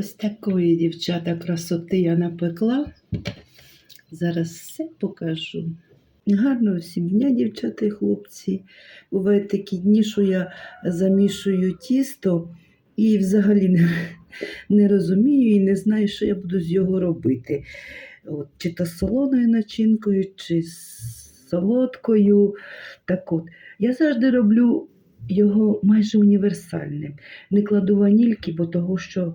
Ось такої дівчата красоти я напекла. Зараз все покажу. Гарного всім дня, дівчата і хлопці. Бувають такі дні, що я замішую тісто і взагалі не, не розумію і не знаю, що я буду з його робити. От, чи то з солоною начинкою, чи з солодкою. Так от, я завжди роблю його майже універсальним. Не кладу ванільки, бо того, що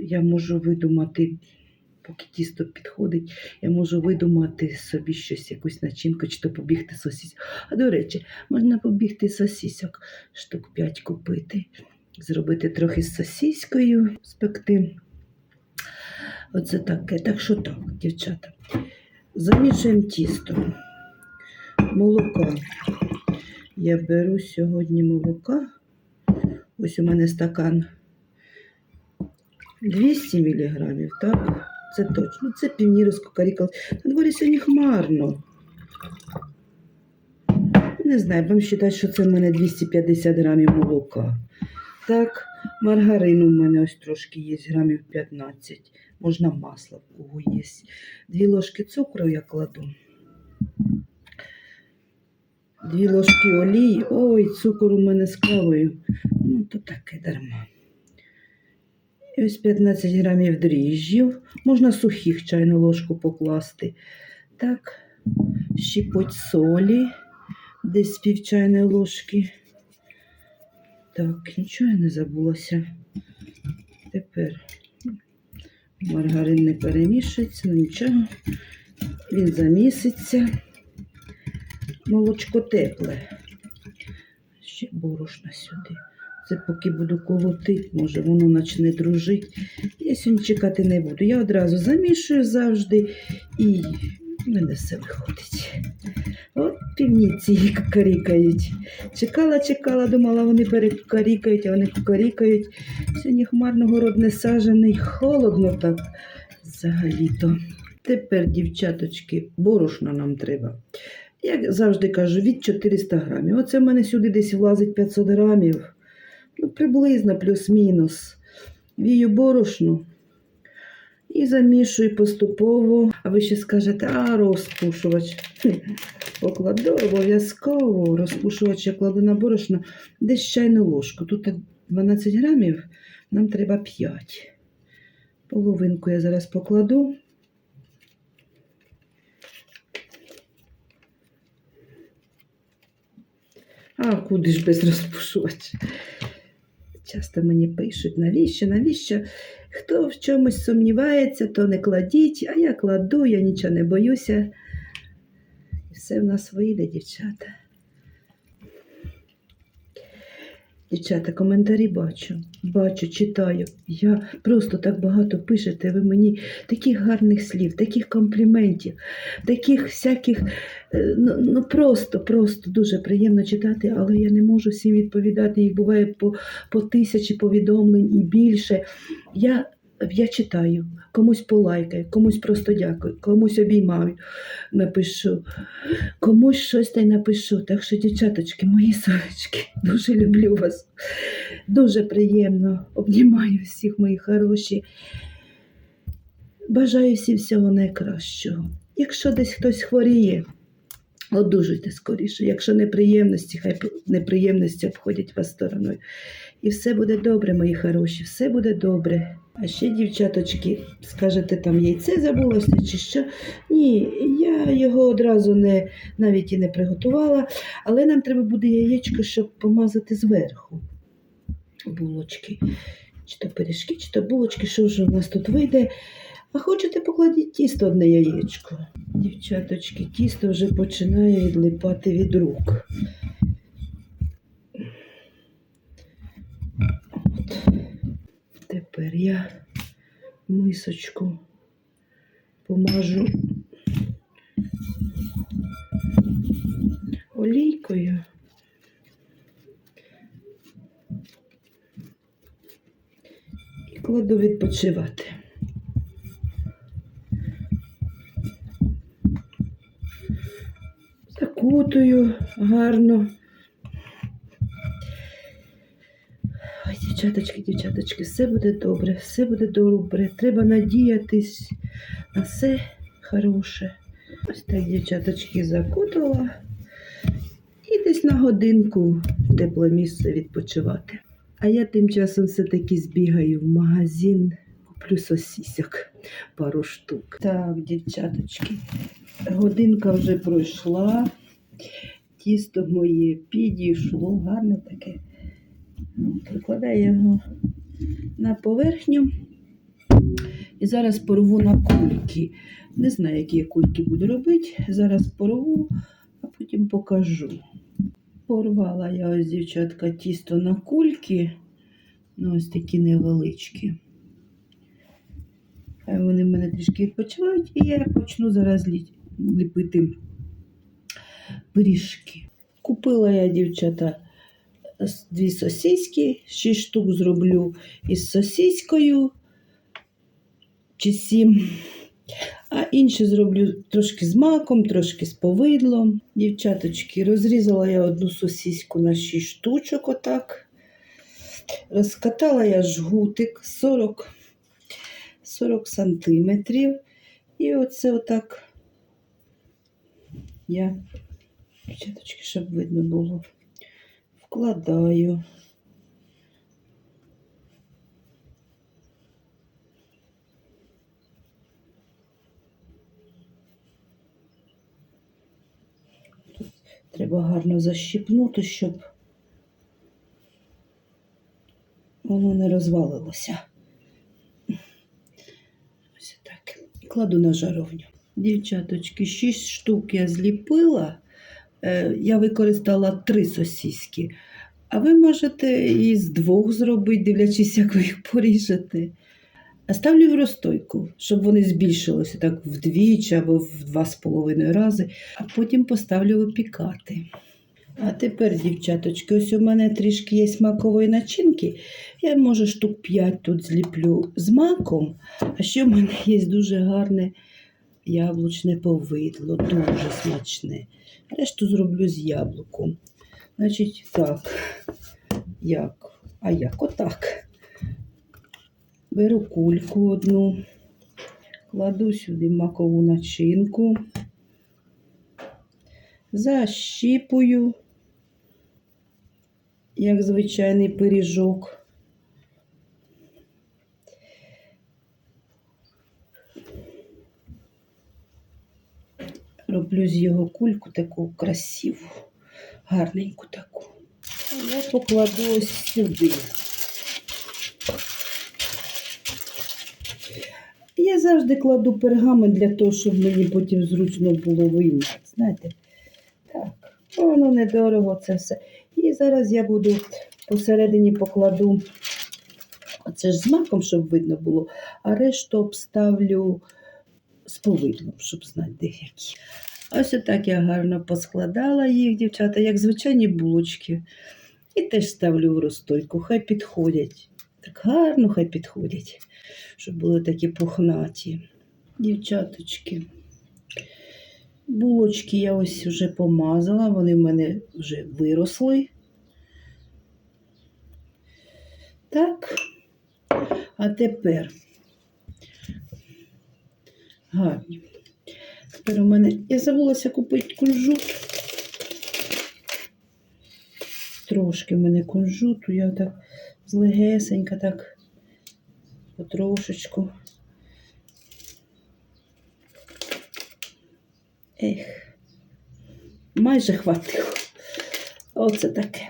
я можу видумати, поки тісто підходить, я можу видумати собі щось, якусь начинку, чи то побігти сосіс. А до речі, можна побігти сосісок, штук 5 купити, зробити трохи з сосіською, спекти. Оце таке. Так що так, дівчата. Замішуємо тісто. Молоко. Я беру сьогодні молока. Ось у мене стакан 200 мг, так? Це точно. Це півні розкукарікали. На дворі сьогодні хмарно. Не знаю, будемо вважати, що це в мене 250 грамів молока. Так, маргарину в мене ось трошки є, грамів 15. Можна масло в кого є. Дві ложки цукру я кладу. Дві ложки олії. Ой, цукор у мене з кавою. Ну, то таке дарма. Ось 15 грамів дріжджів. Можна сухих чайну ложку покласти. Так, щепоть солі, десь пів чайної ложки. Так, нічого я не забулася. Тепер маргарин не перемішується, ну нічого. Він заміситься. Молочко тепле. Ще борошна сюди. Це поки буду колотити, може воно почне дружити. Я сьогодні чекати не буду. Я одразу замішую завжди і в мене все виходить. От півніці кукарікають. Чекала, чекала, думала, вони перекукарікають, а вони кукарікають. Сьогодні хмарно город не сажений, холодно так взагалі-то. Тепер, дівчаточки, борошна нам треба. Я завжди кажу, від 400 грамів. Оце в мене сюди десь влазить 500 грамів. Ну, приблизно плюс-мінус. Вію борошну і замішую поступово. А ви ще скажете, а розпушувач. Покладу обов'язково. Розпушувач я кладу на борошно десь чайну ложку. Тут 12 грамів, нам треба 5. Половинку я зараз покладу. А куди ж без розпушувача? Часто мені пишуть, навіщо, навіщо? Хто в чомусь сумнівається, то не кладіть, а я кладу, я нічого не боюся. І все в нас вийде, дівчата. Дівчата, коментарі бачу, бачу, читаю. Я просто так багато пишете, ви мені таких гарних слів, таких компліментів, таких всяких, е, ну, ну просто, просто дуже приємно читати, але я не можу всім відповідати. Їх буває по, по тисячі повідомлень і більше. Я, я читаю, комусь полайкаю, комусь просто дякую, комусь обіймаю, напишу, комусь щось та й напишу. Так що, дівчаточки, мої сонечки, дуже люблю вас. Дуже приємно. Обнімаю всіх мої хороші. Бажаю всім всього найкращого. Якщо десь хтось хворіє, одужуйте скоріше. Якщо неприємності, хай неприємності обходять вас стороною. І все буде добре, мої хороші, все буде добре. А ще, дівчаточки, скажете, там яйце забулося чи що. Ні, я його одразу не, навіть і не приготувала, але нам треба буде яєчко, щоб помазати зверху булочки. Чи то пиріжки, чи то булочки, що вже у нас тут вийде. А хочете покладіть тісто одне яєчко. Дівчаточки, тісто вже починає відлипати від рук. От. Тепер я мисочку помажу олійкою. І кладу відпочивати. Закутую гарно. Дівчаточки, дівчаточки, все буде добре, все буде добре. Треба надіятись на все хороше. Ось так, дівчаточки, закутала. І десь на годинку тепле місце відпочивати. А я тим часом все-таки збігаю в магазин, куплю сосісок пару штук. Так, дівчаточки, годинка вже пройшла. Тісто моє підійшло, гарне таке. Прикладаю його на поверхню. І зараз порву на кульки. Не знаю, які я кульки буду робити. Зараз порву, а потім покажу. Порвала я ось, дівчатка, тісто на кульки. Ну, ось такі невеличкі. Хай вони в мене трішки відпочивають, і я почну зараз ліпити пиріжки. Купила я, дівчата, дві сосиски, шість штук зроблю із сосискою чи сім. А інші зроблю трошки з маком, трошки з повидлом. Дівчаточки, розрізала я одну сосиську на 6 штучок, отак. Розкатала я жгутик 40, 40 сантиметрів. І оце отак я, дівчаточки, щоб видно було, вкладаю. Треба гарно защипнути, щоб воно не розвалилося. Ось так. Кладу на жаровню. Дівчаточки, 6 штук я зліпила. Е, Я використала три сосиски. А ви можете і з двох зробити, дивлячись, як ви їх поріжете. Ставлю в розстойку, щоб вони збільшилися так вдвічі або в два з половиною рази, а потім поставлю випікати. А тепер, дівчаточки, ось у мене трішки є смакової начинки. Я, може, штук 5 тут зліплю з маком, а ще в мене є дуже гарне яблучне повидло, дуже смачне. Решту зроблю з яблуком. Значить, так, як? А як? Отак. Беру кульку одну, кладу сюди макову начинку, защіпую, як звичайний пиріжок. Роблю з його кульку таку красиву, гарненьку таку. Я покладу ось сюди. Я завжди кладу пергамент для того, щоб мені потім зручно було виймати. Знаєте? Так, воно недорого це все. І зараз я буду посередині покладу оце ж з маком, щоб видно було, а решту обставлю з повидлом, щоб знати, де які. Ось отак я гарно поскладала їх, дівчата, як звичайні булочки. І теж ставлю в розстойку, хай підходять. Так гарно хай підходять, щоб були такі пухнаті. Дівчаточки. Булочки я ось вже помазала, вони в мене вже виросли. Так. А тепер гарні. Тепер у мене я забулася купити кунжут. Трошки в мене кунжуту, я так злегесенька, так потрошечку. Ех, майже хватило. Оце таке.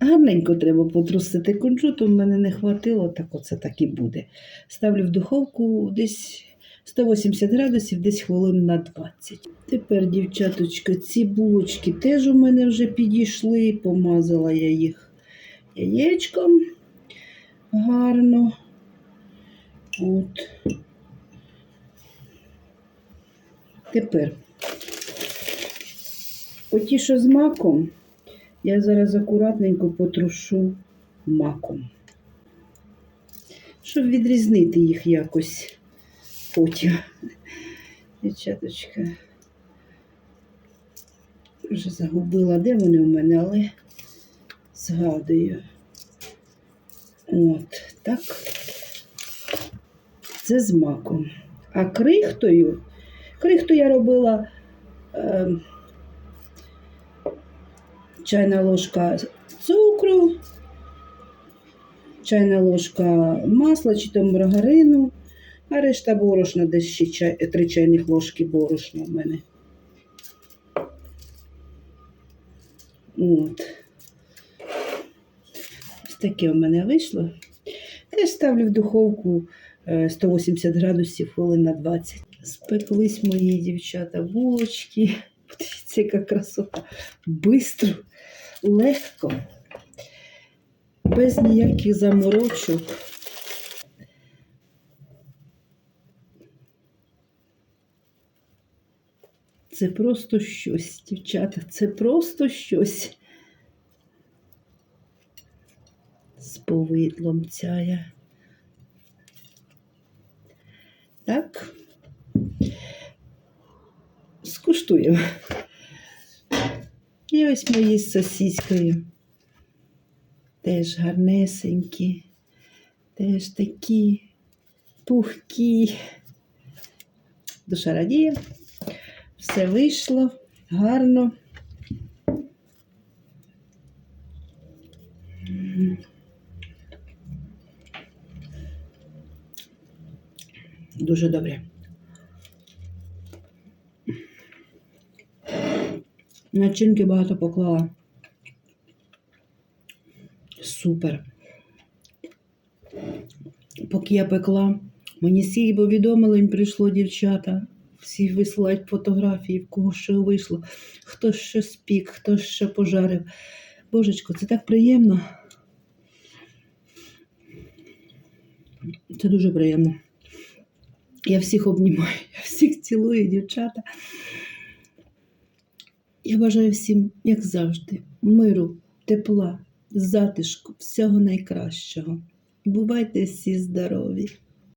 Гарненько треба потрусити кунжуту, в мене не хватило, так оце так і буде. Ставлю в духовку десь 180 градусів, десь хвилин на 20. Тепер, дівчаточка, ці булочки теж у мене вже підійшли, помазала я їх яєчком гарно. От. Тепер оті, що з маком, я зараз акуратненько потрушу маком, щоб відрізнити їх якось потім. Дівчаточка. Вже загубила, де вони у мене, але згадую. От, так. Це з маком. А крихтою, крихту я робила е, чайна ложка цукру, чайна ложка масла чи то маргарину, а решта борошна, десь ще чай, 3 чайних ложки борошна в мене. От. Ось таке у мене вийшло. Теж ставлю в духовку е, 180 градусів хвилин на 20. Спеклись мої дівчата булочки. Подивіться, яка красота. Бистро, легко, без ніяких заморочок. Це просто щось, дівчата, це просто щось. З повидлом цяя. Так. Скуштуємо. І ось мої з сосіською. Теж гарнесенькі, теж такі пухкі. Душа радіє. Все вийшло гарно. Дуже добре. Начинки багато поклала. Супер. Поки я пекла, мені стільки повідомлень прийшло дівчата. Всі висилають фотографії, в кого що вийшло, хто що спік, хто що пожарив. Божечко, це так приємно. Це дуже приємно. Я всіх обнімаю, я всіх цілую, дівчата. Я бажаю всім, як завжди, миру, тепла, затишку, всього найкращого. Бувайте всі здорові!